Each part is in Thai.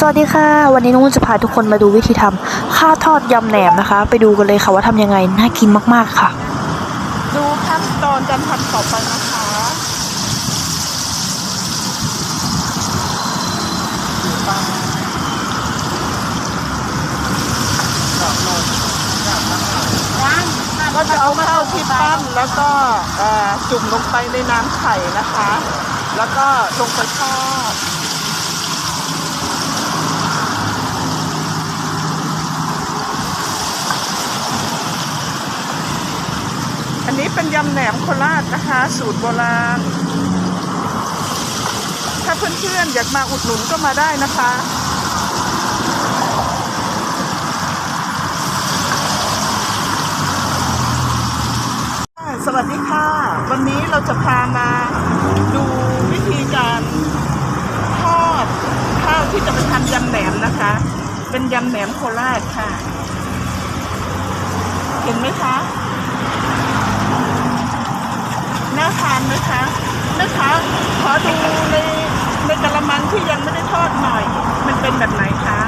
สวัสดีค่ะ วันนี้น้องนุ่นจะพาทุกคนมาดูวิธีทำข้าวทอดยำแหนมนะคะ ไปดูกันเลยค่ะว่าทำยังไง น่ากินมาก ๆ ค่ะ ดูขั้นตอนการทำต่อไปนะคะ ก็จะเอาข้าวที่ปั้นแล้วก็จุ่มลงไปในน้ำไข่นะคะ แล้วก็ลงไปทอด อันนี้เป็นยำแหนมโคราชนะคะ สูตรโบราณ ถ้าเพื่อนๆอยากมาอุดหนุนก็มาได้นะคะสวัสดีค่ะ วันนี้เราจะพามาดูวิธีการทอดข้าวที่จะไปทำยำแหนมนะคะ เป็นยำแหนมโคราชค่ะ เห็นไหมคะ น่าทานไหมคะแม่คะขอดูในในกระมังที่ยังไม่ได้ทอดหน่อย มันเป็นแบบไหนคะ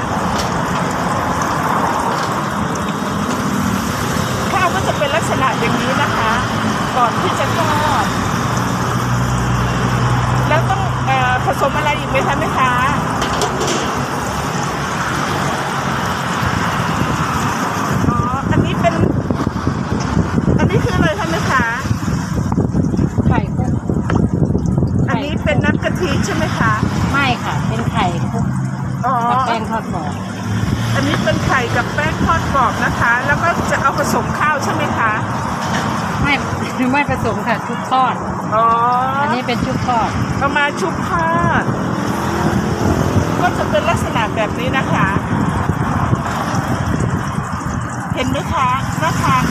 ข้าวก็จะเป็นลักษณะอย่างนี้นะคะ ก่อนที่จะทอด แล้วต้องออผสมอะไรอีกไหมคะแม่ค้าอ๋อ อันนี้เป็น อันนี้คืออะไรคะแม่ค้า ไข่คุก อันนี้เป็นน้ำกะทิใช่ไหมคะ ไม่ค่ะ เป็นไข่คุก อ๋อ กับแป้งทอดกรอบ อั นนี้เป็นไข่กับแป้งทอดกรอบนะคะ แล้วก็จะเอาผสมข้าวใช่ไหมคะ ไม่ไม่ผสมค่ะชุบทอด อ๋ออันนี้เป็นชุบทอดเอามาชุบทอด ก็จะเป็นลักษณะแบบนี้นะคะ เห็นไหมคะน่าทานไหมคะ